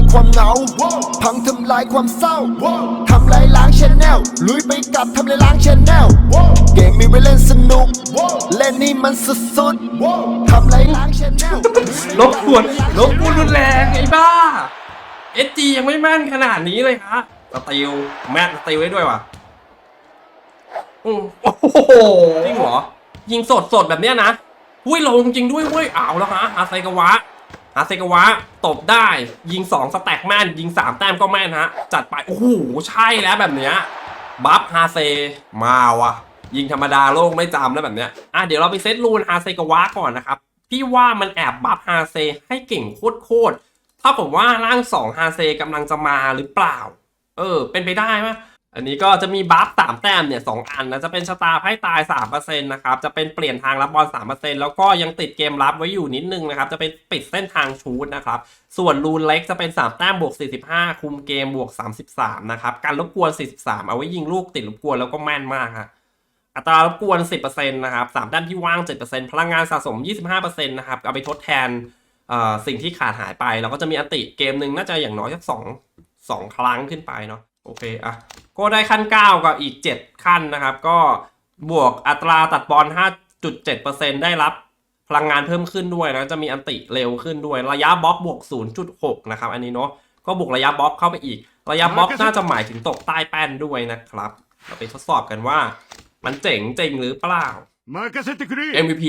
ายความเหงา พังทำลายความเศร้า ทำลายล้างชแนลลุยไปกับทำลายล้างชแนลเกมมีไว้เล่นสนุก เล่นนี่มันสุดๆทำลายล้างชแนลลบกวนลบกวนรุนแรงไอ้บ้าเอสจียังไม่แม่นขนาดนี้เลยฮะสติลแม่นสติลได้ด้วยว่ะโอ้โหจริงเหรอยิงสดสดๆแบบเนี้ยนะหุ้ยลงจริงด้วยเว้ยเอาวแล้วฮะอาไซกวะ อาไซกาวะตบได้ยิงสองสแต็กแม่น ยิงสามแต้มก็แม่นฮะ จัดไป โอ้โห ใช่แล้วแบบเนี้ยบัฟฮาเซ มาว่ะ ยิงธรรมดาโลกไม่จำแล้วแบบเนี้ยอะเดี๋ยวเราไปเซตรูนฮาเซกาวะก่อนนะครับ พี่ว่ามันแอบบัฟฮาเซให้เก่งโคตรๆถ้าผมว่าร่างสองฮาเซกำลังจะมาหรือเปล่า เออ เป็นไปได้ไหม อันนี้ก็จะมีบัฟสามแต้มเนี่ยสองอันนะจะเป็นชะตาไพ่ตายสามเปอร์เซ็นต์นะครับจะเป็นเปลี่ยนทางรับบอลสามเปอร์เซ็นต์แล้วก็ยังติดเกมรับไว้อยู่นิดนึงนะครับจะเป็นปิดเส้นทางชูดนะครับส่วนรูนเล็กจะเป็นสามแต้มบวกสี่สิบห้าคุมเกมบวกสามสิบสามนะครับการรบกวนสี่สิบสามเอาไว้ยิงลูกติดรบกวนแล้วก็แม่นมากฮะอัตรารบกวน10%นต์นะครับสามด้านที่ว่าง7%พลังงานสะสม25%นต์นะครับเอาไปทดแทนอ่อสิ่งที่ขาดหายไป แล้วก็จะมีอันติเกมหนึ่งน่าจะอย่างน้อยสักสองสองครั้งขึ้นไปเนาะ โอเคอะก็ได้ขั้น 9 กับอีก 7 ขั้นนะครับ ก็บวกอัตราตัดบอล5.7%ได้รับพลังงานเพิ่มขึ้นด้วยนะจะมีอันติเร็วขึ้นด้วยระยะบล็อกบวก 0.6 นะครับ อันนี้เนาะก็บวกระยะบล็อกเข้าไปอีก ระยะบล็อกน่าจะหมายถึงตกใต้แป้นด้วยนะครับ เราไปทดสอบกันว่า มันเจ๋งจริงหรือเปล่า MVP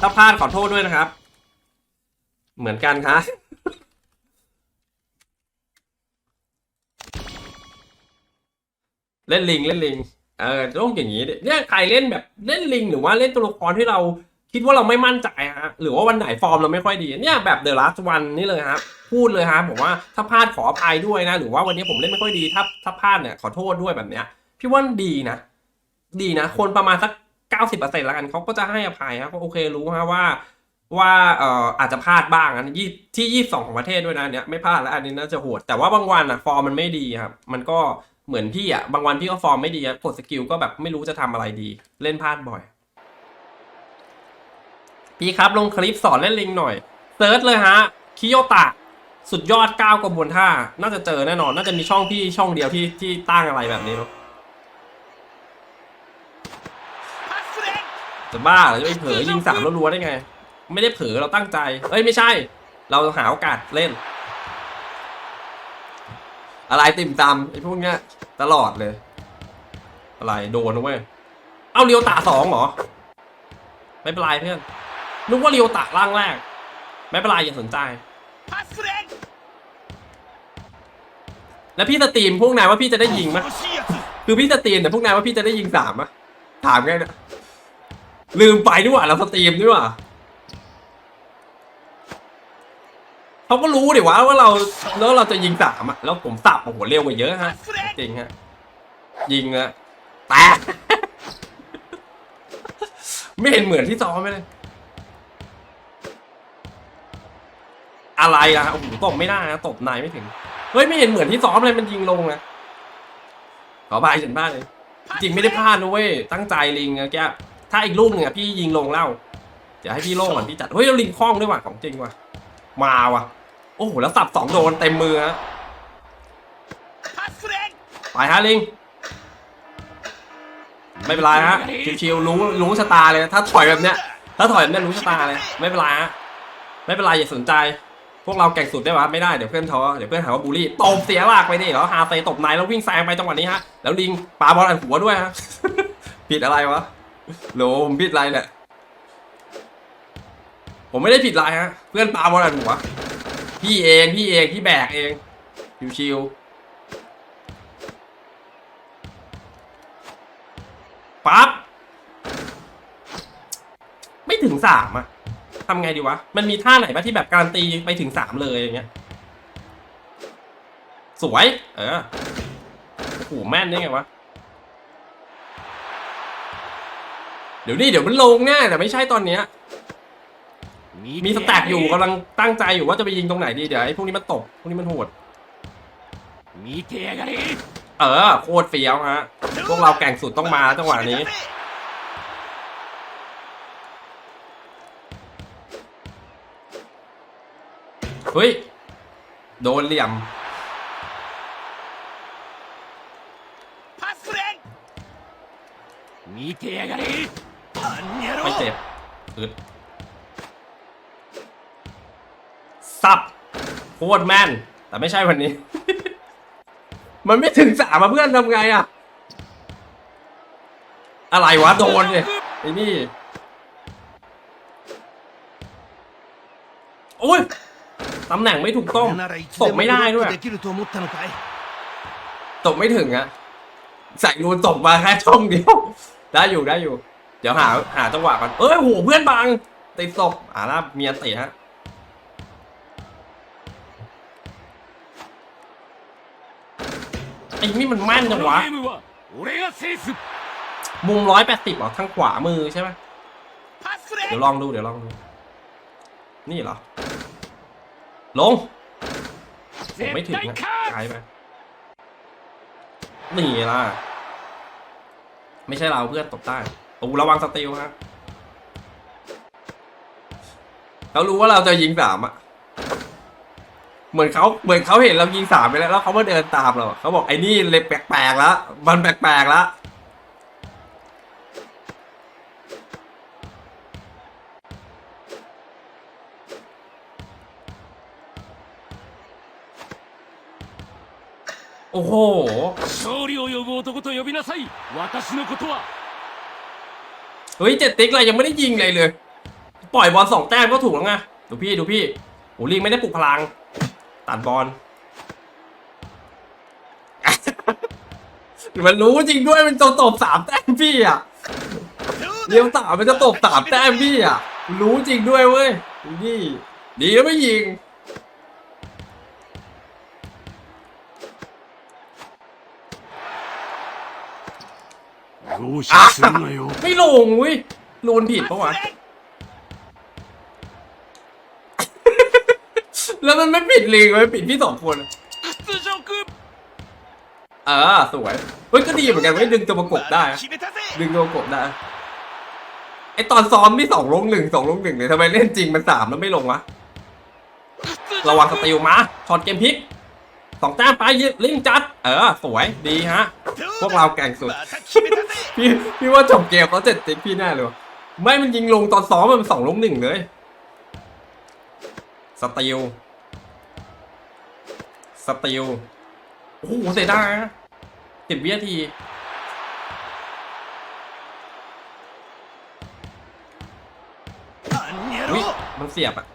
ถ้าพลาดขอโทษด้วยนะครับ เหมือนกันครับ เล่นลิงเล่นลิงเออต้องอย่างนี้เนี่ยใครเล่นแบบเล่นลิงหรือว่าเล่นตัวละครที่เราคิดว่าเราไม่มั่นใจฮะหรือว่าวันไหนฟอร์มเราไม่ค่อยดีเนี่ยแบบเดอะลัสวันนี่เลยครับพูดเลยครับผมว่าถ้าพลาดขออภัยด้วยนะ หรือว่าวันนี้ผมเล่นไม่ค่อยดีถ้าถ้าพลาดเนี่ยขอโทษด้วยแบบเนี้ยพี่ว่าดีนะ ดีนะ คนประมาณสักเก้าสิบเปอร์เซ็นต์แล้วกันเขาก็จะให้อภัยครับก็โอเครู้ฮะว่าว่าเอ่ออาจจะพลาดบ้างอันนี้ยี่ที่ยี่สองของประเทศด้วยนะเนี่ยไม่พลาดแล้วอันนี้น่าจะโหดแต่ว่าบางวันอะฟอร์มมันไม่ดีครับ มันก็ เหมือนพี่อะบางวันพี่ก็ฟอร์มไม่ดีอะกดสกิลก็แบบไม่รู้จะทำอะไรดี เล่นพลาดบ่อย พี่ครับลงคลิปสอนเล่นลิงหน่อยเซิร์ชเลยฮะคิโยตะ สุดยอดก้าวกระบวนท่า น่าจะเจอแน่นอน น่าจะมีช่องพี่ช่องเดียวที่ที่ตั้งอะไรแบบนี้เนอะจะบ้าเหรอจะไปเผลอยิงสามรัวๆได้ไง ไม่ได้เผลอเราตั้งใจเอ้ยไม่ใช่ เราหาโอกาสเล่น อะไรติ่มตำไอ้พวกเนี้ยตลอดเลย อะไรโดนนะเว้ยเอาเรียวตะสองเหรอ ไม่เป็นไรเพื่อนนึกว่าเรียวตะล่างแรก ไม่เป็นไรอย่าสนใจ แล้วพี่สตรีมพวกนายว่าพี่จะได้ยิงไหมคือพี่สตรีมแต่พวกนายว่าพี่จะได้ยิงสามอะถามไงเนี่ยลืมไปด้วยเราสตรีมด้วยว่า เขาก็รู้ดิว่าว่าเราแล้วเราจะยิงสามอะแล้วผมสับโอ้โหเร็วกว่าเยอะฮะจริงฮะยิงอะแตกไม่เห็นเหมือนที่ซ้อมเลยอะไรอะโอ้โหตบไม่ได้นะตบนายไม่ถึงเฮ้ยไม่เห็นเหมือนที่ซ้อมเลยมันยิงลงนะขอพายฉันบ้านเลยจริงไม่ได้พลาดนะเว้ยตั้งใจลิงอะแกถ้าอีกลูกหนึ่งอะพี่ยิงลงเล่าเดี๋ยวให้พี่โล่งก่อนพี่จัดเฮ้ยแล้วลิงคล้องด้วยว่ะของจริงว่ะมาว่ะ โอ้โห แล้วสับสองโดนเต็มมือฮะไปฮะลิง ไม่เป็นไรฮะ ชิวๆรู้รู้ชะตาเลย ถ้าถอยแบบเนี้ย ถ้าถอยแบบเนี้ยรู้ชะตาเลย ไม่เป็นไรฮะ ไม่เป็นไรอย่าสนใจ พวกเราแก่งสุดได้ปะไม่ได้ เดี๋ยวเพื่อนท้อ เดี๋ยวเพื่อนหาว่าบูลลี่ ตบเสียหลักไปดิแล้วฮาเตตบในแล้ววิ่งแซงไปจังหวะนี้ฮะ แล้วลิงปาบอลอันหัวด้วยฮะ ผิดอะไรวะโหลผมผิดอะไรเนี่ยผมไม่ได้ผิดอะไรฮะ เพื่อนปาบอลอันหัว พี่เองพี่เองพี่แบกเองชิวๆปั๊บไม่ถึงสามอะทำไงดีวะ มันมีท่าไหนปะที่แบบการตีไปถึงสามเลยอย่างเงี้ย สวย เออโอ้โหแม่นได้ไงวะ เดี๋ยวนี่เดี๋ยวมันลงแน่แต่ไม่ใช่ตอนเนี้ย นี้มีสแต็กอยู่กำลังตั้งใจอยู่ว่าจะไปยิงตรงไหนดีเดี๋ยวไอ้พวกนี้มันตกพวกนี้มันโหดมีเทียกันเออโคตรเฟี้ยวฮะพวกเราแก่งสุดต้องมาจังหวะนี้เฮ้ยโดนเหลี่ยมไม่เจ็บอึด โคตรแม่น แต่ไม่ใช่วันนี้ มันไม่ถึงสามเพื่อนทำไงอะอะไรวะ โดนเนี่ยไอ้นี่โอ้ยตำแหน่งไม่ถูกต้องตกไม่ได้ด้วยตกไม่ถึงอะใส่นูนตกมาแค่ช่องเดียว ได้อยู่ได้อยู่ เดี๋ยวหาหาจังหวะก่อนเอ้ยโหเพื่อนบังติดตกอ่าล่ะเมียติฮะ ไอ้นี่มันแม่นจังวะมุมร้อยแปดสิบหรอทางขวามือใช่ไหมเดี๋ยวลองดูเดี๋ยวลองดู นี่เหรอ ลงผมไม่ถึงนะไกลไปนี่ล่ะ ไม่ใช่เราเพื่อนตบใต้โอ้ระวังสติลฮะเรารู้ว่าเราจะยิงสามอะ เหมือนเขาเหมือนเขาเห็นเรายิงสามไปแล้วแล้วเขามาเดินตามเราอะเขาบอกไอ้นี่เลยแปลกๆแล้วมันแปลกๆแล้วโอ้โห 勝利を呼ぶ男と呼びなさい私のことは เฮ้ยเจ็ดติ๊กอะไรยังไม่ได้ยิงเลยเลย ปล่อยบอลสองแต้มก็ถูกแล้วไงดูพี่ดูพี่โอ้ลิงไม่ได้ปลุกพลัง ตัดบอลมันรู้จริงด้วยมันจะตบสามแต้มพี่อะเลี้ยวสามมันจะตบสามแต้มพี่อะรู้จริงด้วยเว้ยนี่ดีแล้วไม่ยิงไม่ลงเว้ยโลนผิดเพราะว่า แล้วมันไม่ปิดลิงมันปิดพี่สองคนอ่าสวยเฮ้ยก็ดีเหมือนกันไม่ดึงตัวประกบได้ ดึงตัวประกบได้ไอตอนซ้อมไม่สองลงหนึ่งสองลงหนึ่งเลยทำไมเล่นจริงมันสามแล้วไม่ลงวะระวังสติลมาช็อตเกมพิกสองแต้มไปลิงจัด เออ สวยดีฮะ พวกเราแก่งสุด พี่พี่ว่าจบเกมเขาเจ็ดติ๊กพี่แน่เลยไม่มันยิงลงตอนซ้อมมันสองลงหนึ่งเลย สติล ติลโอ้โหเสียดายนะสิบวินาทีวิมันเสียบอะ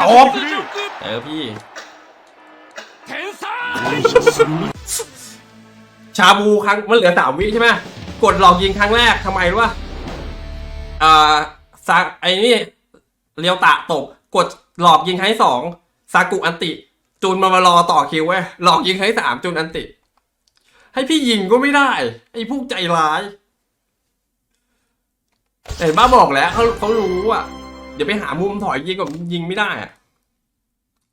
ตอบเออพี่ชาบูครั้งมันเหลือสามวิใช่ไหมกดหลอกยิงครั้งแรกทำไมวะอ่าซาไอ้นี่เรียวตะตกกดหลอกยิงครั้งที่สองซากุอันติ จูนมามารอต่อคิวเว้ยหลอกยิงครั้สามจูนอันติ ให้พี่ยิงก็ไม่ได้ ไอ้พวกใจร้ายเห็นบ้าบอกแล้วเขาเขารู้อะ เดี๋ยวไปหามุมถอยยิงกับยิงไม่ได้อะ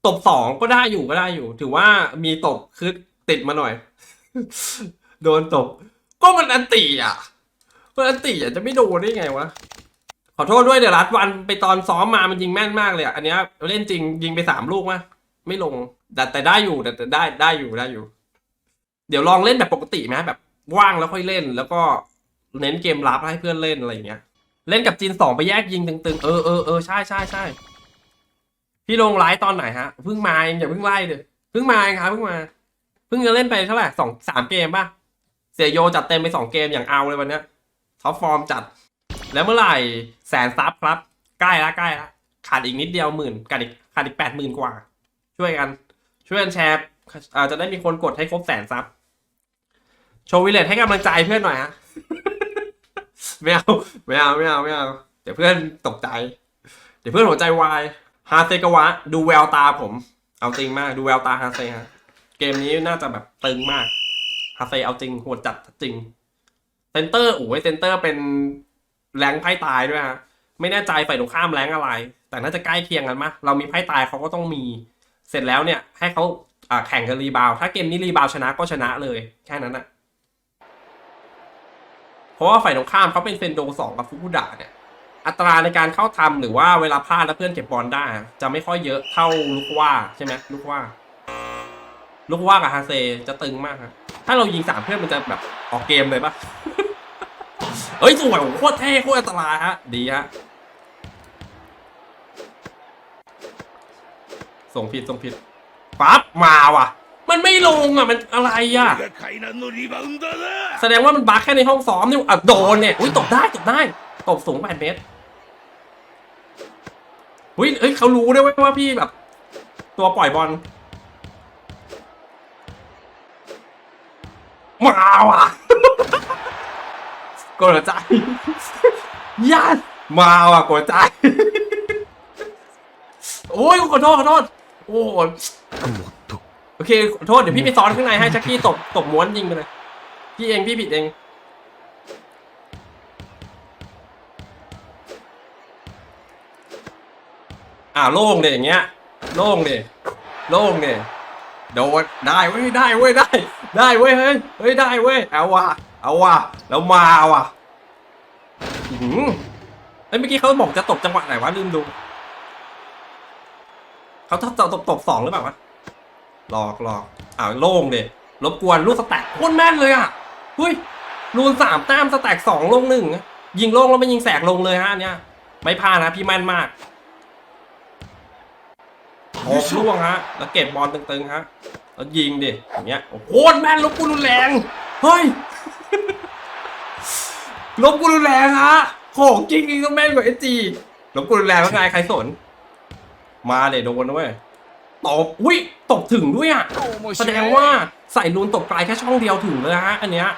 ตบสองก็ได้อยู่ก็ได้อยู่ ถือว่ามีตบคือติดมาหน่อย โดนตบ ก็มันอันตีอะมันอันตีอะจะไม่โดนได้ไงวะขอโทษด้วยเดี๋ยวรัดวันไปตอนซ้อมมามันยิงแม่นมากเลยอะอันเนี้ยเล่นจริงยิงไปสามลูกมะไม่ลง แต่แต่ได้อยู่แต่แต่ได้ได้อยู่ได้อยู่ เดี๋ยวลองเล่นแบบปกติไหมแบบว่างแล้วค่อยเล่น แล้วก็เน้นเกมรับให้เพื่อนเล่นอะไรอย่างเงี้ย เล่นกับจีนสองไปแยกยิงตึงๆ เออเออเออใช่ใช่ใช่พี่ลงไลฟ์ตอนไหนฮะเพิ่งมาเองอย่าเพิ่งไล่เลยเพิ่งมาเองครับเพิ่งมาเพิ่งจะเล่นไปเท่าไหร่สองสามเกมป่ะเสียโยจัดเต็มไปสองเกมอย่างเอาเลยวันเนี้ยท็อปฟอร์มจัด แล้วเมื่อไหร่แสนซับครับ ใกล้ละใกล้ละขาดอีกนิดเดียวหมื่นขาดอีกขาดอีกแปดหมื่นกว่า ช่วยกัน ช่วยกันแชร์อาจะได้มีคนกดให้ครบแสนซับโชว์วิเลตให้กำลังใจเพื่อนหน่อยฮะไม่เอาไม่เอาไม่เอาไม่เอาเดี๋ยวเพื่อนตกใจ เดี๋ยวเพื่อนหัวใจวายฮาเซกวะ ดูแววตาผม เอาจริงมาก ดูแววตาฮาเซฮะเกมนี้น่าจะแบบตึงมากฮาเซเอาจริงโหดจัดจริงเซนเตอร์โอ้ยเซนเตอร์เป็นแรงไพ่ตายด้วยฮะไม่แน่ใจฝ่ายตรงข้ามแรงอะไร แต่น่าจะใกล้เคียงกันมะเรามีไพ่ตายเขาก็ต้องมี เสร็จแล้วเนี่ยให้เขาแข่งกันรีบาว ถ้าเกมนี้รีบาวชนะก็ชนะเลยแค่นั้นอะเพราะว่าฝ่ายตรงข้ามเขาเป็นเซนโดสองกับฟุกุดะเนี่ย อัตราในการเข้าทำหรือว่าเวลาพลาดแล้วเพื่อนเก็บบอลได้ จะไม่ค่อยเยอะเท่าลูกว่าใช่ไหมลูกว่า ลูกว่ากับฮาเซจะตึงมากครับถ้าเรายิงสามเพื่อนมันจะแบบออกเกมเลยปะเอ้ยสวยโอ้โหโคตรเท่โคตรอันตรายฮะ ดีฮะ ส่งผิดส่งผิดปั๊บมาว่ะ มันไม่ลงอะมันอะไรอะแสดงว่ามันบักแค่ในห้องซ้อมนี่อะโดนเนี่ยอุ้ยตบได้ตบได้ตบสูงแปดเมตรอุ้ยเอ้ยเขารู้ด้วยว่าพี่แบบ ตัวปล่อยบอลมาว่ะกดใจยันมาว่ะกดใจ โอ้ยขอโทษขอโทษ โอ้โหโอเคขอโทษเดี๋ยวพี่ไปซ้อนข้างในให้แจ็คกี้ตบตบม้วนยิงไปเลยพี่เองพี่ผิดเอง อ่าโล่งเลยอย่างเงี้ย โล่งเลยโล่งเลยโดนได้เว้ยได้เว้ยได้ ได้เว้ยเฮ้ยเฮ้ยได้เว้ยเอาว่ะเอาว่ะแล้วมาว่ะอื้อหือเฮ้ยเมื่อกี้เขาบอกจะตบจังหวะไหนวะลืมดู เขาจะตบตบสองหรือเปล่าวะหลอกหลอกอ่าโล่งเลยรบกวนลูกสแต็กโคตรแม่นเลยอะเฮ้ยรูนสามแต้มสแต็กสองลงหนึ่งยิงโล่งแล้วไม่ยิงแสกลงเลยฮะอันเนี้ยไม่พลาดนะพี่แม่นมากออกล่วงฮะ แล้วเก็บบอลตึงๆฮะ แล้วยิงดิอย่างเงี้ยโอ้โหแม่นลบกูรุนแรงเฮ้ยลบกูรุนแรงฮะของจริงก็แม่นกว่าเอจีลบกูรุนแรงว่าไงใครสน มาเลยโดนนะเว้ยตบอุ้ยตบถึงด้วยอะแสดงว่าใส่รูนตกไกลแค่ช่องเดียวถึงเลยฮะอันเนี้ย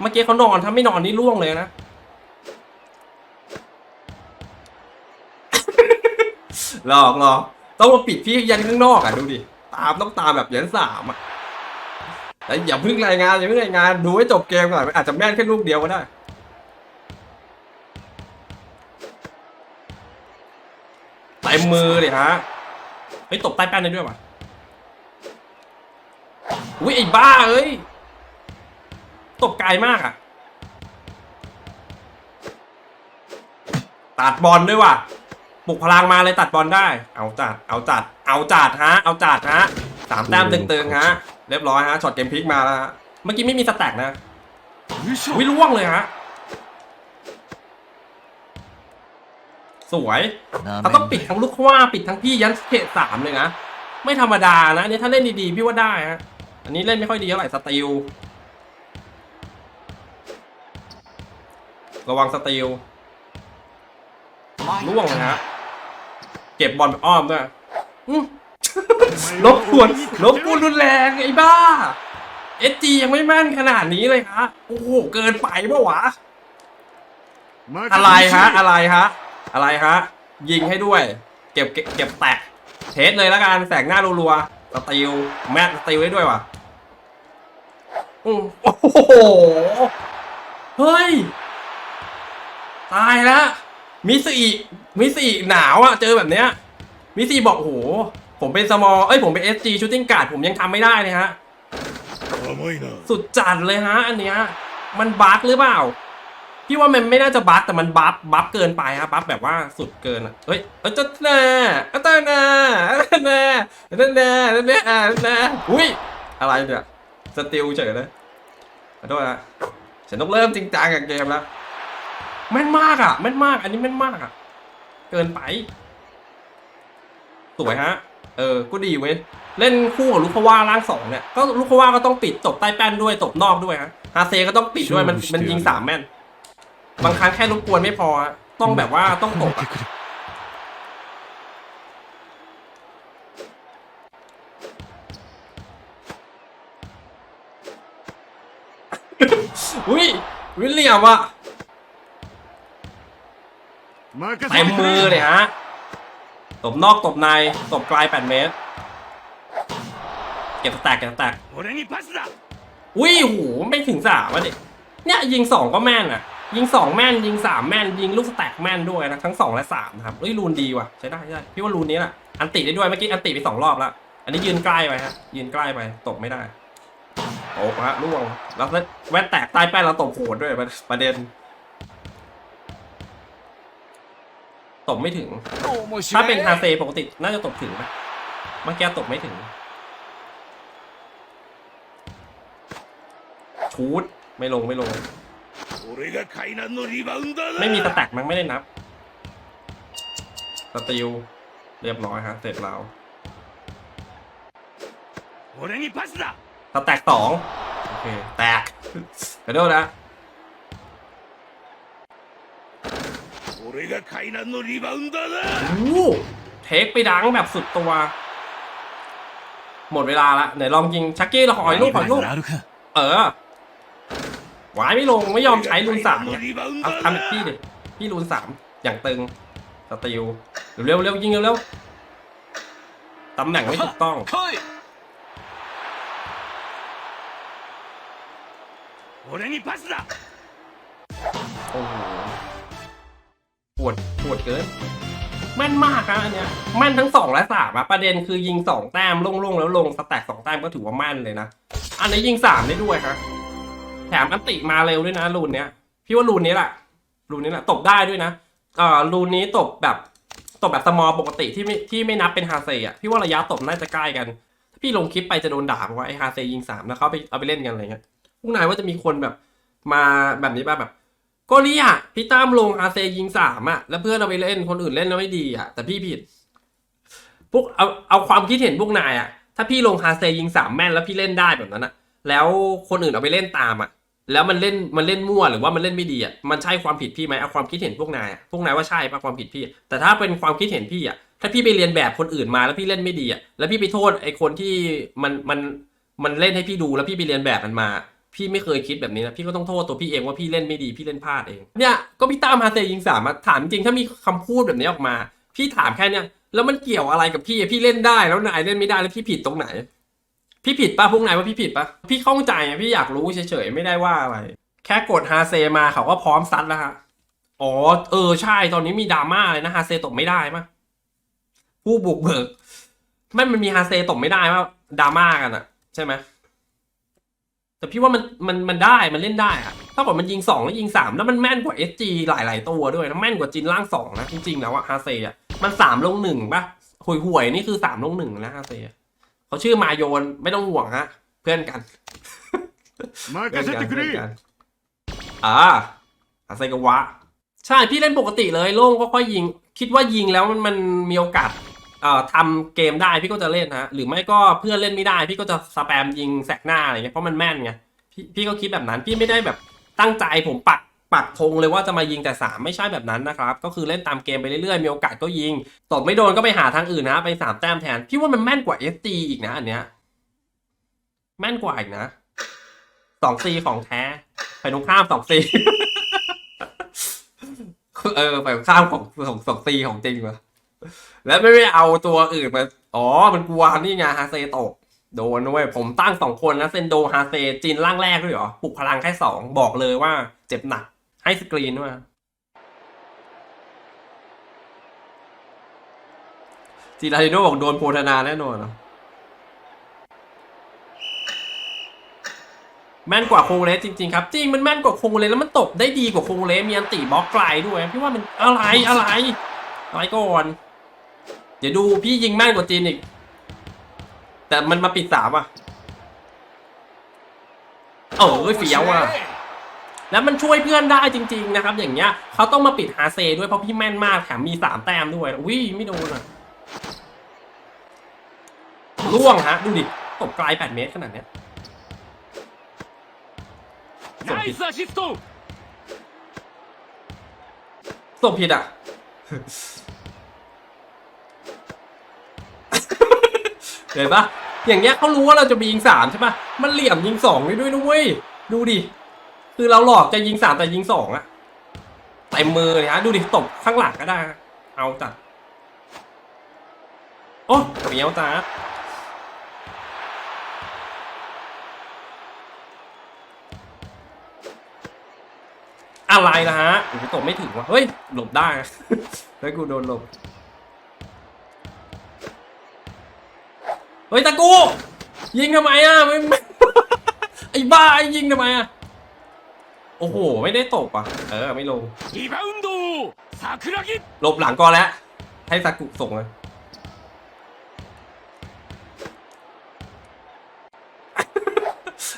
เมื่อกี้เขานอนถ้าไม่นอนนี่ล่วงเลยนะหลอกหลอกต้องมาปิดพี่ยันข้างนอกอะดูดิตามต้องตามแบบยันสามอะแต่อย่าเพิ่งรายงานอย่าเพิ่งรายงานดูให้จบเกมก่อนมันอาจจะแม่นแค่ลูกเดียวก็ได้ ใส่มือเลยฮะ เฮ้ยตบใต้แป้นได้ด้วยวะอุ้ยไอ้บ้าเอ้ย ตบไกลมากอะตัดบอลด้วยว่ะปลุกพลังมาเลยตัดบอลได้ เอาจัด เอาจัด เอาจัดฮะ เอาจัดฮะสามแต้มตึงๆฮะ เรียบร้อยฮะ ช็อตเกมพลิกมาแล้วฮะ เมื่อกี้ไม่มีสแต็กนะ วิล่วงเลยฮะ สวยเขาต้องปิดทั้งลูกว่าปิดทั้งพี่ยันเขตสามเลยนะ ไม่ธรรมดานะอันนี้ถ้าเล่นดีๆ พี่ว่าได้ฮะอันนี้เล่นไม่ค่อยดีเท่าไหร่สติลระวังสติลล่วงเลยฮะเก็บบอลแบบอ้อมด้วยอื้อลบกวนลบกวนรุนแรงไอ้บ้าเอสจียังไม่แม่นขนาดนี้เลยฮะโอ้โห เกินไปปะวะ อะไรฮะ อะไรฮะ อะไรฮะ ยิงให้ด้วยเก็บเก็บแตกเชสเลยละกันแสงหน้ารัวๆสติลแมทสติลให้ด้วยว่ะโอ้โห เฮ้ย ตายแล้วมิสอีมิสอีหนาวอะเจอแบบเนี้ยมิสอีบอกโอ้โห ผมเป็นสมอเอ้ยผมเป็นเอสจีชูตติ้งการ์ดผมยังทำไม่ได้เลยฮะ สุดจัดเลยฮะ อันเนี้ยมันบั๊กหรือเปล่า พี่ว่ามันไม่น่าจะบั๊กแต่มันบัฟบัฟเกินไปฮะบัฟแบบว่าสุดเกินอะเฮ้ยเอ้ยเจ้าแน่เจ้าแน่เจ้าแน่เจ้าแน่เจ้าแน่อ่าแน่อุ้ยอะไรเนี่ยสติลเฉยเลยขอโทษนะฉันต้องเริ่มจริงจังกับเกมแล้วแม่นมากอะแม่นมาก อันนี้แม่นมากอะ เกินไป สวยฮะ เออ ก็ดีเว้ย เล่นคู่กับลูกพว่าร่างสองเนี่ย ก็ลูกพว่าก็ต้องปิดตบใต้แป้นด้วยตบนอกด้วยฮะฮาเซก็ต้องปิดด้วยมันมันยิงสามแม่น บางครั้งแค่รบกวนไม่พอ ต้องแบบว่าต้องตกอุ้ยวิลเลียมอะเต็มมือเลยฮะ ตบนอกตบใน ตบไกลแปดเมตร เก็บแตกเก็บแตกอุ้ยโหไม่ถึงสามวะดิเนี่ยยิงสองก็แม่นอะ ยิงสองแม่นยิงสามแม่นยิงลูกสแต็กแม่นด้วยนะทั้งสองและสามนะครับเฮ้ยรูนดีว่ะใช้ได้ใช่พี่ว่ารูนนี้แหละอันติได้ด้วยเมื่อกี้อันติไปสองรอบแล้วอันนี้ยืนใกล้ไปฮะยืนใกล้ไปตกไม่ได้โอ้พระล่วงแล้วแว่นแตกใต้แป้นเราตกโหดด้วยประเด็นตกไม่ถึง ถ้าเป็นฮาเซปกติน่าจะตกถึงนะเมื่อกี้ตกไม่ถึงชูดไม่ลงไม่ลง ไม่มีตะแตกมันไม่ได้นับสติวเรียบร้อยฮะเสร็จแล้วตะแตกสองโอเค แตกกระโดดนะโอ้เทคไปดังแบบสุดตัว หมดเวลาละไหนลองยิงชักกี้เราขออีลูกขออีลูก เออ หวายไม่ลงไม่ยอมใช้รูนสามเนี่ยเอาทำพี่ดิพี่รูนสามอย่างตึงสติวเร็วเร็วยิงเร็วเร็วตำแหน่งไม่ถูกต้องโอ้โหปวดปวดเกินแม่นมากครัอันเนี้ยแม่นทั้งสองและสามอะประเด็นคือยิงสองแต้มลงๆแล้วลงสแต็กสองแต้มก็ถือว่าแม่นเลยนะ อันนี้ยิงสามได้ด้วยครับ แถมอันติมาเร็วด้วยนะรูนเนี้ย พี่ว่ารูนนี้แหละรูนนี้แหละตบได้ด้วยนะเอ่อรูนนี้ตบแบบตบแบบสมอลปกติที่ไม่ที่ไม่นับเป็นฮาเซอะพี่ว่าระยะตบน่าจะใกล้กัน ถ้าพี่ลงคลิปไปจะโดนด่าเพราะว่าไอ้ฮาเซยิงสามแล้วเขาไปเอาไปเล่นกันอะไรเงี้ยพวกนายว่าจะมีคนแบบมาแบบนี้ป่ะแบบก็เนี่ยพี่ตั้มลงอาเซยิงสามอะแล้วเพื่อนเอาไปเล่นคนอื่นเล่นแล้วไม่ดีอะแต่พี่ผิดพวกเอาเอาความคิดเห็นพวกนายอะถ้าพี่ลงฮาเซยิงสามแม่นแล้วพี่เล่นได้แบบนั้นอะแล้วคนอื่นเอาไปเล่นตามอะ แล้วมันเล่นมันเล่นมั่วหรือว่ามันเล่นไม่ดีอะมันใช่ความผิดพี่ไหมเอาความคิดเห็นพวกนายพวกนายว่าใช่ปะความผิดพี่ แต่ถ้าเป็นความคิดเห็นพี่อะถ้าพี่ไปเรียนแบบคนอื่นมาแล้วพี่เล่นไม่ดีอะแล้วพี่ไปโทษไอ้คนที่มันมันมันเล่นให้พี่ดูแล้วพี่ไปเรียนแบบมันมา พี่ไม่เคยคิดแบบนี้นะพี่ก็ต้องโทษตัวพี่เองว่าพี่เล่นไม่ดีพี่เล่นพลาดเองเนี่ยก็พี่ตามฮาเตยิงสามอะถามจริงถ้ามีคำพูดแบบนี้ออกมา พี่ถามแค่เนี้ยแล้วมันเกี่ยวอะไรกับพี่อะพี่เล่นได้แล้วนายเล่นไม่ได้แล้วพี่ผิดตรงไหน พี่ผิดปะพวกนายว่าพี่ผิดปะพี่ข้องใจอะพี่อยากรู้เฉยๆไม่ได้ว่าอะไร แค่กดฮาเซมาเขาก็พร้อมซัดแล้วฮะอ๋อเออใช่ตอนนี้มีดราม่าเลยนะฮาเซตบไม่ได้ปะผู้บุกเบิกไม่มันมีฮาเซตบไม่ได้ว่าดราม่ากันอะใช่ไหมแต่พี่ว่ามันมันมันได้มันเล่นได้อะถ้าบอกมันยิงสองแล้วยิงสามแล้วมันแม่นกว่า SG หลาย ๆ ตัวด้วยนะแม่นกว่าจินล่างสองนะจริงๆแล้วอะฮาเซอะมันสามลงหนึ่งป่ะห่วยห่วยๆนี่คือสามลงหนึ่งนะฮาเซอะ เขาชื่อมาโยนไม่ต้องห่วงฮะ เพื่อนกันมาเกษตรกรีอ่าอาไซกวะ ใช่พี่เล่นปกติเลยโล่งก็ค่อยยิง คิดว่ายิงแล้วมันมันมีโอกาสเอ่อทำเกมได้พี่ก็จะเล่นนะหรือไม่ก็เพื่อนเล่นไม่ได้ พี่ก็จะสแปมยิงแสกหน้าอะไรเงี้ยเพราะมันแม่นไงพี่พี่ก็คิดแบบนั้นพี่ไม่ได้แบบตั้งใจผมปัก ปักธงเลยว่าจะมายิงแต่สามไม่ใช่แบบนั้นนะครับ ก็คือเล่นตามเกมไปเรื่อยๆ มีโอกาสก็ยิง ตบไม่โดนก็ไปหาทางอื่นนะ ไปสามแต้มแทน พี่ว่ามันแม่นกว่า SG อีกนะ อันเนี้ย แม่นกว่าอีกนะสองซีของแท้ไปตรงข้ามสองซีเออไปข้ามของของสองซีของจริงวะแล้วไม่ได้เอาตัวอื่นมา อ๋อ มันกลัวนี่ไงฮาเซโตกโดนนะเว้ยผมตั้งสองคนนะเซนโดฮาเซจีนร่างแรกด้วยเหรอปลุกพลังแค่สองบอกเลยว่าเจ็บหนัก ให้สกรีนด้วยจีราดิโนบอกโดนโพธนาแน่นอนแม่นกว่าโคงเลสจริงๆครับ จริงมันแม่นกว่าโคงเลสแล้วมันตบได้ดีกว่าโคงเลสมีอันติบล็อกไกลด้วยพี่ว่ามันอะไรอะไรอะไรก่อน เดี๋ยวดูพี่ยิงแม่นกว่าจีนอีก แต่มันมาปิดสามอะ เออเฟี้ยวอะ แล้วมันช่วยเพื่อนได้จริง ๆ นะครับ อย่างเงี้ยเขาต้องมาปิดฮาเซด้วยเพราะพี่แม่นมากแถมมีสามแต้มด้วยอุ้ยไม่โดนอะล่วงฮะ ดูดิตกไกลแปดเมตรขนาดเนี้ยส่งผิดส่งผิดอะเห็นปะอย่างเงี้ยเขารู้ว่าเราจะมียิงสามใช่ปะมันเหลี่ยมยิงสองได้ด้วยนะเว้ย ดูดิ คือเราหลอกจะยิงสามแต่ยิงสองอะเต็มมือเลยฮะดูดิตบข้างหลังก็ได้ เอาจัดโอ้เหมียวจัดอะไรนะฮะโอ้โหตบไม่ถึงว่ะเฮ้ย หลบได้เฮ้ยกูโดนหลบ เฮ้ยตะกู ยิงทำไมอะไม่ไอ้บ้าไอยิงทำไมอะ โอ้โห ไม่ได้ตกอะ เออ ไม่ลงรีบาวด์ซากระกิหลบหลังก่อนแล้ว ให้ซากุส่งเลย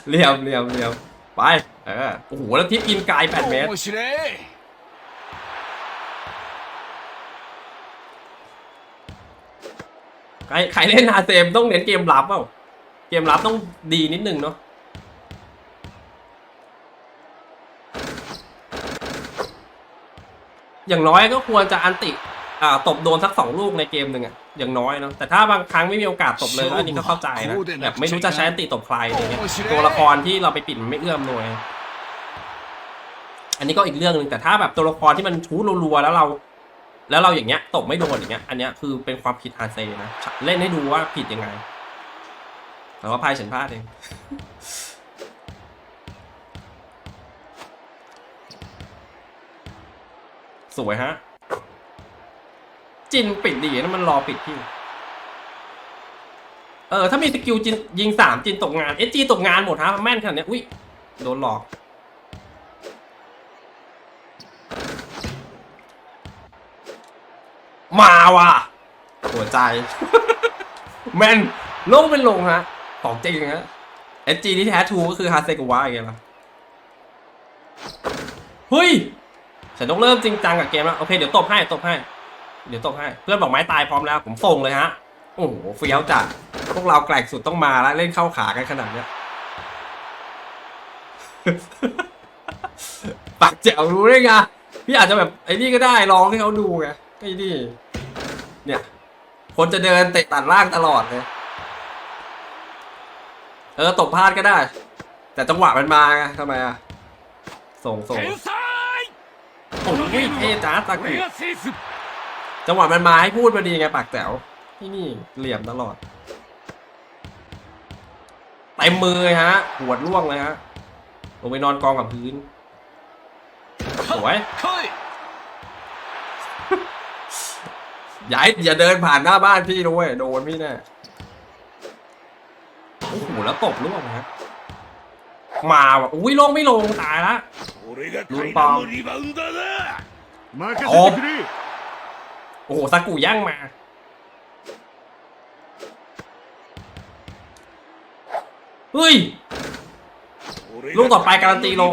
เรียบเรียบเรียบไป เออ โอ้โห แล้วทิปกินกาย8เมตรใครใครเล่นอาเซมต้องเน้นเกมรับเปล่า เกมรับต้องดีนิดนึงเนาะ อย่างน้อยก็ควรจะอันติอ่าตบโดนสักสองลูกในเกมหนึ่งอะอย่างน้อยเนาะแต่ถ้าบางครั้งไม่มีโอกาสตบเลยก็อันนี้ก็เข้าใจนะแบบไม่รู้จะใช้อันติตบใครอะไรเงี้ยตัวละครที่เราไปปิดมันไม่เอื้อมหน่วย อันนี้ก็อีกเรื่องหนึ่งแต่ถ้าแบบตัวละครที่มันชูรัวๆแล้วเรา แล้วเราอย่างเงี้ยตบไม่โดนอย่างเงี้ย อันเนี้ยคือเป็นความผิดอาเซนะเล่นให้ดูว่าผิดยังไงแต่ว่าพายฉันพลาดเอง สวยฮะ จินปิดดีนะมันรอปิดพี่ เออ ถ้ามีสกิลจินยิงสามจินตกงานเอจีตกงานหมดฮะแม่นขนาดเนี้ยอุ้ยโดนหลอก มาว่ะหัวใจ แม่นลงเป็นลงฮะของจริงฮะเอจีที่แท้ทูก็คือฮาเซกวะอย่างเงี้ยล่ะเฮ้ย ฉันต้องเริ่มจริงจังกับเกมแล้วโอเคเดี๋ยวตบให้ตบให้ เดี๋ยวตบให้ เพื่อนบอกไม้ตายพร้อมแล้ว ผมส่งเลยฮะ โอ้โหเฟี้ยวจัดพวกเราแกร่งสุดต้องมาแล้วเล่นเข้าขากันขนาดเนี้ยปากแจ๋วรู้ได้ไงพี่อาจจะแบบไอ้นี่ก็ได้ลองให้เขาดูไงไอ้นี่เนี่ย คนจะเดินเตะตัดล่างตลอดเลยเออตบพลาดก็ได้ แต่จังหวะมันมาไงทำไมอะ ส่งส่ง โอ้ยเทจ้าตะกุจังหวะมันมาให้พูดพอดีไงปากแต๋วที่นี่เหลี่ยมตลอดเต็มมือฮะหัวร่วงเลยฮะลงไปนอนกองกับพื้นสวยอย่าอย่าเดินผ่านหน้าบ้านพี่ด้วยโดนพี่แน่โอ้โหแล้วตบร่วงนะ มาแบบอุ้ยลงไม่ลงตายละลุ้นปอมโอ้โหสกุย่างมาเฮ้ยลูกต่อไปการันตีลง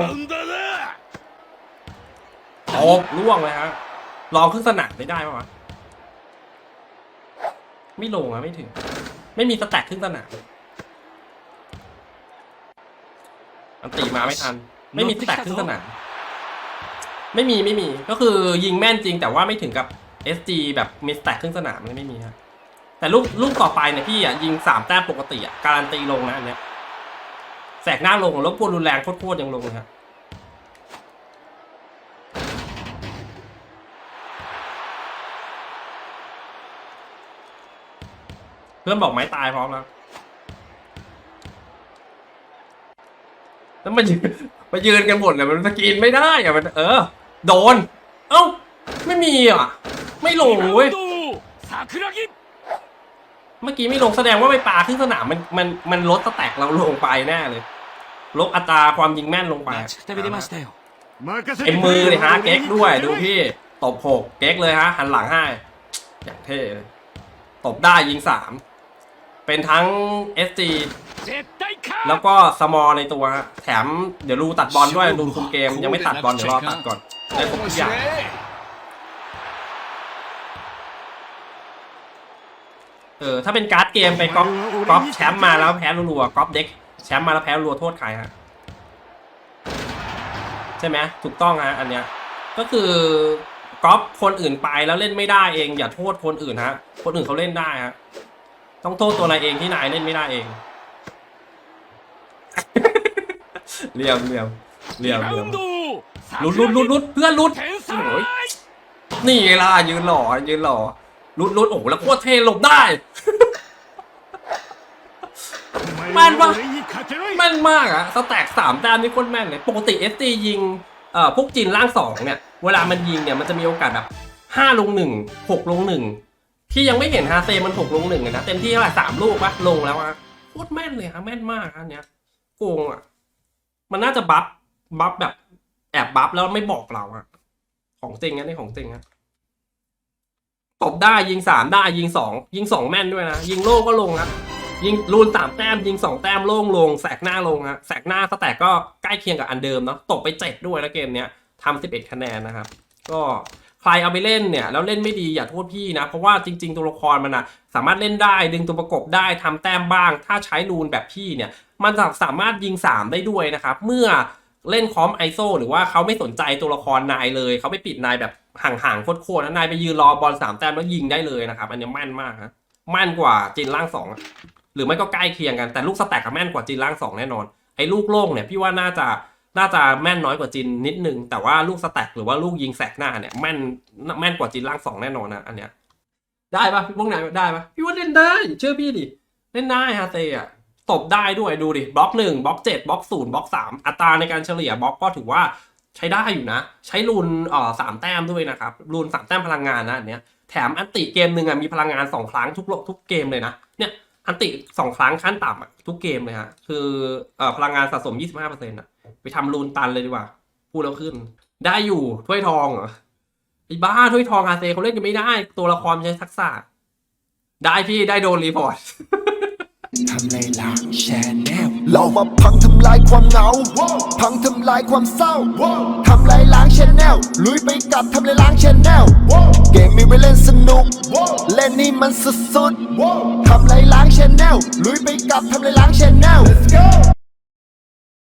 ตบล่วงเลยฮะรอรื่องสนามไม่ได้ปะวะไม่ลงอะไม่ถึง ไม่มีสแต็กขึ้นสนาม อันตีมาไม่ทัน ไม่มีสแต็กขึ้นสนามไม่มีไม่มี ก็คือยิงแม่นจริงแต่ว่าไม่ถึงกับ SG แบบมีสแต็กขึ้นสนามเลยไม่มีครับแต่ลูกลูกต่อไปเนี่ยพี่อะยิงสามแต้มปกติอะการันตีลงนะอันเนี้ยแสกหน้าลงแล้วปวดรุนแรงโคตรๆยังลงเลยครับเพื่อนบอกไม้ตายพร้อมแล้ว แล้วมันมายืนกันหมดเลยมันสกินไม่ได้อะมันเออ โดน เอ้า ไม่มีอะ ไม่ลงเว้ยเมื่อกี้ไม่ลงแสดงว่าไปปาขึ้นสนามมันมันมันลดตะแตกเราลงไปแน่เลยลดอัตราความยิงแม่นลงไปเอ็มมือเลยฮะเก๊กด้วยดูพี่ตบหกเก๊กเลยฮะหันหลังให้อย่างเท่ตบได้ยิงสามเป็นทั้ง SG แล้วก็สมอในตัวแถมเดี๋ยวรูตัดบอลด้วยดูคุมเกมยังไม่ตัดบอลเดี๋ยวรอตัดก่อนได้ผมทุกอย่างเออถ้าเป็นการ์ดเกมไปก๊อปก๊อปแชมป์มาแล้วแพ้รัวๆก๊อปเด็กแชมป์มาแล้วแพ้รัวโทษใครฮะใช่ไหมถูกต้องฮะอันเนี้ยก็คือก๊อปคนอื่นไปแล้วเล่นไม่ได้เอง อย่าโทษคนอื่นฮะคนอื่นเขาเล่นได้ฮะต้องโทษตัวนายเองที่นายเล่นไม่ได้เอง เลี่ยมเลี่ยมเลี่ยมเลี่ยมลุดลุดลุดลุดเพื่อนลุดโอ้ยนี่ไงล่ะยืนหล่อยืนหล่อลุดลุดโอ้โหแล้วโคตรเทหลบได้แม่นปะแม่นมากอะสแต็กสามแต้มนี่โคตรแม่นเลยปกติเอสตียิงเอ่อพวกจีนล่างสองเนี่ยเวลามันยิงเนี่ยมันจะมีโอกาสแบบห้าลงหนึ่งหกลงหนึ่งที่ยังไม่เห็นฮาเซมันหกลงหนึ่งนะเต็มที่เท่าไหร่สามลูกปะลงแล้วอะโคตรแม่นเลยฮะแม่นมากอันเนี้ยโกงอะ มันน่าจะบัฟบัฟแบบแอบบัฟแล้วไม่บอกเราอะของจริงนะนี่ของจริงฮะตบได้ยิงสามได้ยิงสองยิงสองแม่นด้วยนะ ยิงโล่ก็ลงครับยิงรูนสามแต้มยิงสองแต้มโล่งลงแสกหน้าลงฮะแสกหน้าสแตกก็ใกล้เคียงกับอันเดิมเนาะตกไปเจ็ดด้วยนะเกมเนี้ยทำสิบเอ็ดคะแนนนะครับ ก็ใครเอาไปเล่นเนี่ยแล้วเล่นไม่ดีอย่าโทษพี่นะ เพราะว่าจริง ๆ ตัวละครมันนะสามารถเล่นได้ดึงตัวประกบได้ทำแต้มบ้าง ถ้าใช้รูนแบบพี่เนี่ย มันสามารถยิง 3 ได้ด้วยนะครับ เมื่อเล่นคอมไอโซหรือว่าเขาไม่สนใจตัวละครนายเลยเขาไปปิดนายแบบห่างๆโคตรๆนะนายไปยืนรอบอลสามแต้มแล้วยิงได้เลยนะครับ อันนี้แม่นมากฮะแม่นกว่าจินล่างสองหรือไม่ก็ใกล้เคียงกันแต่ลูกสแต็กกับแม่นกว่าจินล่างสองแน่นอนไอ้ลูกโล่งเนี่ยพี่ว่าน่าจะน่าจะแม่นน้อยกว่าจินนิดนึง แต่ว่าลูกสแต็กหรือว่าลูกยิงแสกหน้าเนี่ยแม่นแม่นกว่าจินล่างสองแน่นอนนะอันเนี้ยได้ปะพวกไหนได้ปะพี่ว่าเล่นได้เชื่อพี่ดิเล่นได้ฮาเตอะ ตบได้ด้วยดูดิบล็อกหนึ่งบล็อกเจ็ดบล็อกศูนย์บล็อกสามอัตราในการเฉลี่ยบล็อกก็ถือว่าใช้ได้อยู่นะ ใช้รูนเอ่อสามแต้มด้วยนะครับรูนสามแต้มพลังงานนะอันเนี้ยแถมอันติเกมหนึ่งอะมีพลังงานสองครั้งทุกโลกทุกเกมเลยนะเนี่ยอันติสองครั้งขั้นต่ำอะทุกเกมเลยฮะคือเอ่อพลังงานสะสม25%อะไปทำรูนตันเลยดีกว่าพูดแล้วขึ้น ได้อยู่ถ้วยทองเหรอไอ้บ้าถ้วยทองอาเซเขาเล่นกันไม่ได้ ตัวละครใช้ทักษะได้พี่ได้โดนรีพอร์ต ทำลายล้างแชนแนลเรามาพังทำลายความเหงา พังทำลายความเศร้า ทำลายล้างแชนแนลลุยไปกับทำลายล้างแชนแนลเกมมีไว้เล่นสนุก เล่นนี่มันสุดๆทำลายล้างแชนแนลลุยไปกับทำลายล้างแชนแนล